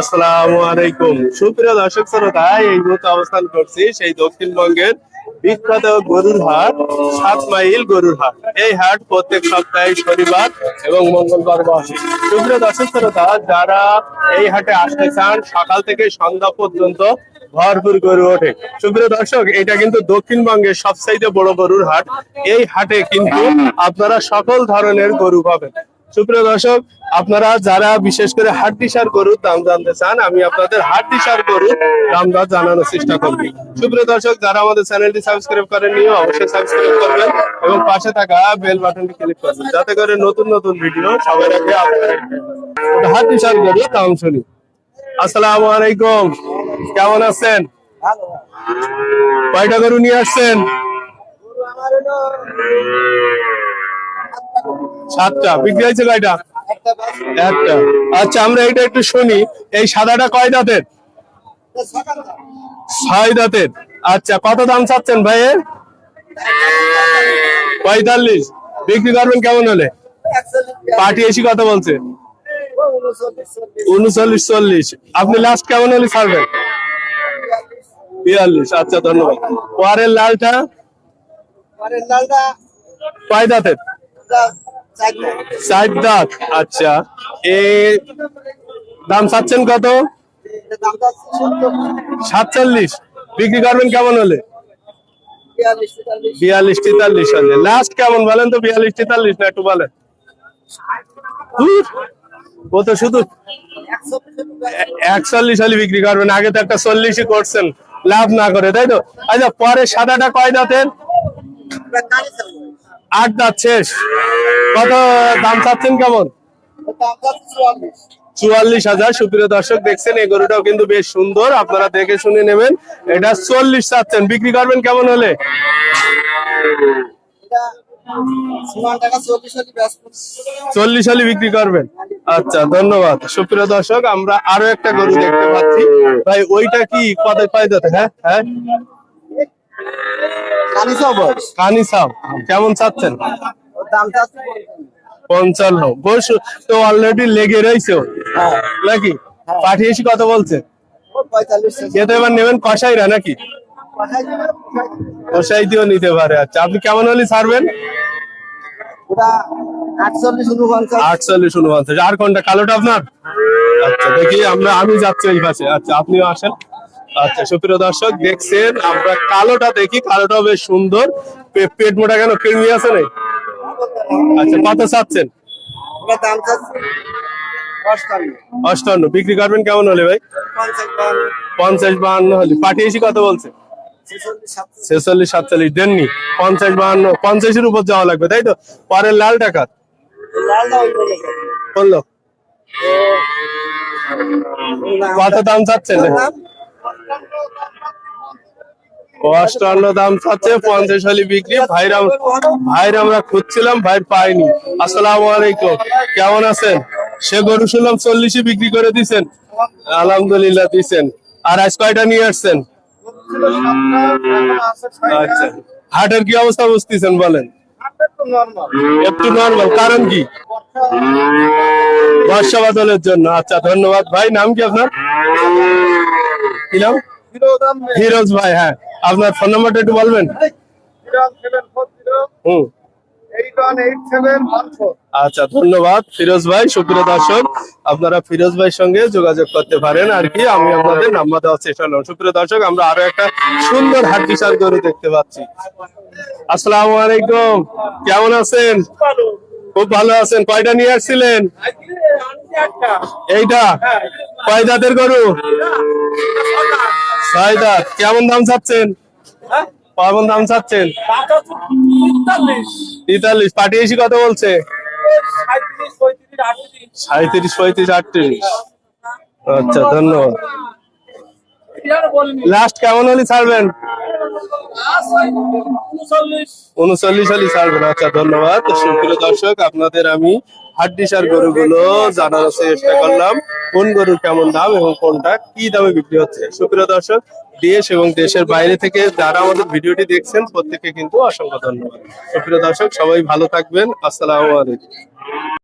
আসসালামু আলাইকুম। সুপ্রিয় দর্শক শ্রোতা, এই মুহূর্তে অবস্থান করছি সেই দক্ষিণবঙ্গের বিখ্যাত গরুর হাট, সাত মাইল গরুর হাট। এই হাট প্রত্যেক সপ্তাহে শনিবার এবং মঙ্গলবার বসে। সুপ্রিয় দর্শক শ্রোতা, যারা এই হাটে আসতে চান, সকাল থেকে সন্ধ্যা পর্যন্ত ভরপুর গরু ওঠে। সুপ্রিয় দর্শক, এটা কিন্তু দক্ষিণবঙ্গের সবচাইতে বড় গরুর হাট। এই হাটে কিন্তু আপনারা সকল ধরনের গরু পাবেন। সুপ্রিয় দর্শক আপনারা যারা বিশেষ করে হাড্ডি সার গরুর দাম জানতে চান, আমি আপনাদের হাড্ডি সার গরুর দাম দর জানানোর চেষ্টা করব। সুপ্রিয় দর্শক, যারা আমাদের চ্যানেলটি সাবস্ক্রাইব করেননি অবশ্যই সাবস্ক্রাইব করবেন এবং পাশে থাকা বেল বাটনটি ক্লিক করবেন, যাতে করে নতুন নতুন ভিডিও সবার আগে আপনারা হাড্ডি সার গরুর দাম শুনি। আসসালামু আলাইকুম, কেমন আছেন? কয়টা গরু নিয়ে আসছেন? সাতটা, বিক্রি হয়েছে কয়টা? একটা। আচ্ছা আমরা এটা একটু শুনি। এই সাদাটা কয় দাঁতের? ছয় দাঁতের। আচ্ছা কত দাম চাচ্ছেন ভাইয়ের পঁয়তাল্লিশ। বিক্রি করবেন কেমন হলে? পার্টি এসি কত বলছে। উনচল্লিশ চল্লিশ। আপনি লাস্ট কেমন হলে ছাড়বেন? বিয়াল্লিশ। আচ্ছা ধন্যবাদ। পরের লালটা? কয় দাঁতের? চার আচ্ছা। এ দাম চাচ্ছেন কত? সাতচল্লিশ। বিক্রি করবেন কেমন হলে? বিয়াল্লিশ, তেতাল্লিশ হলে। লাস্ট কেমন বলেন তো? বিয়াল্লিশ, তেতাল্লিশ না একটু বলেন। ও তো শুধু একচল্লিশ হলে বিক্রি করবেন। আগে তো একটা চল্লিশই করছেন। লাভ না করে, তাই তো? আচ্ছা পরে সাদাটা কয় দাঁতের? আট দাঁত শেষ। কত দাম চাচ্ছেন কেমন? চুয়াল্লিশ হাজার। সুপ্রিয় দর্শক, দেখছেন এই গরুটাও কিন্তু বেশ সুন্দর। আপনারা দেখে শুনে নেবেন, এটা চল্লিশ চাচ্ছেন। বিক্রি করবেন কেমন হলে? চল্লিশ হলে বিক্রি করবেন। আচ্ছা ধন্যবাদ। সুপ্রিয় দর্শক, আমরা আরও একটা গরু দেখতে পাচ্ছি। ভাই, ওইটা কি কত? পাই হ্যাঁ হ্যাঁ। কানি সাপ কেমন চাচ্ছেন? পঞ্চান্ন। বয়স তো অলরেডি লেগে রয়েছে পাঠিয়েছি কত বলছে। এবার নেবেন কষাইরা নাকি? কষাই দিয়েও নিতে পারে। আচ্ছা আপনি কেমন হলে ছাড়বেন? আটচল্লিশ উনপঞ্চাশ। আর কোনটা কালোটা আপনার? আচ্ছা দেখি আমরা আমি যাচ্ছি ওই পাশে। আচ্ছা আপনিও আসেন। আচ্ছা সুপ্রিয় দর্শক দেখছেন আমরা কালোটা দেখি কালোটা বেশ সুন্দর। পেট মোটা কেন কৃমি আছে নাই আচ্ছা কত চাচ্ছেন? অষ্টান্ন। বিক্রি করবেন কেমন হলে ভাই? পঞ্চাশ বাহান্ন। হলে। পাঠিয়েছি কত বলছে? ছেচল্লিশ সাতচল্লিশ। দেননি। পঞ্চাশ বাহান্ন পঞ্চাশের উপর যাওয়া লাগবে তাই তো? পরের লাল টাকা। বলল কত দাম চাচ্ছেন? অষ্টান্ন দাম চাচ্ছে, পঞ্চাশ হলি বিক্রি। ভাইরা ভাইরা আমরা খুঁজছিলাম, ভাই পাইনি আসসালামু আলাইকুম। কেমন আছেন? সে গরু শুনলাম চল্লিশে বিক্রি করে দিছেন। আলহামদুলিল্লাহ দিছেন। আর আজ কয়টা নিয়ে আসছেন? আচ্ছা। হাটের কি অবস্থা বুঝতেছেন বলেন? একটু নর্মাল কারণ কি? বর্ষা বাদলের জন্য। আচ্ছা ধন্যবাদ। ভাই, নাম কি আপনার? কি ফিরোজ ভাই হ্যাঁ। আপনার ফোন নাম্বারটা একটু বলবেন? হুম। আচ্ছা ধন্যবাদ ফিরোজ ভাই সুপ্রিয় দর্শক। আপনারা ফিরোজ ভাইয়ের সঙ্গে যোগাযোগ করতে পারেন আর কি আমি আপনাদের নাম্বার দেওয়ার চেষ্টা করলাম। সুপ্রিয় দর্শক আমরা আরও একটা সুন্দর হাট বিশাল গরু দেখতে পাচ্ছি। আসসালামু আলাইকুম কেমন আছেন? খুব ভালো আছেন। কয়টা নিয়ে আসছিলেন? এইটা? কয় গরু? ছয় দাঁত কেমন দাম চাচ্ছেন? কেমন দাম চাচ্ছেন? তেতাল্লিশ পাঠিয়েছি কত বলছে? সাঁত্রিশ পঁয়ত্রিশ আটত্রিশ। আচ্ছা ধন্যবাদ। লাস্ট কেমন হলে ছাড়বেন? আচ্ছা কোন গরু কেমন দাম এবং কোনটা কি দামে বিক্রি হচ্ছে? সুপ্রিয় দর্শক, দেশ এবং দেশের বাইরে থেকে যারা আমাদের ভিডিওটি দেখছেন, প্রত্যেককে কিন্তু অসংখ্য ধন্যবাদ। সুপ্রিয় দর্শক, সবাই ভালো থাকবেন। আসসালামু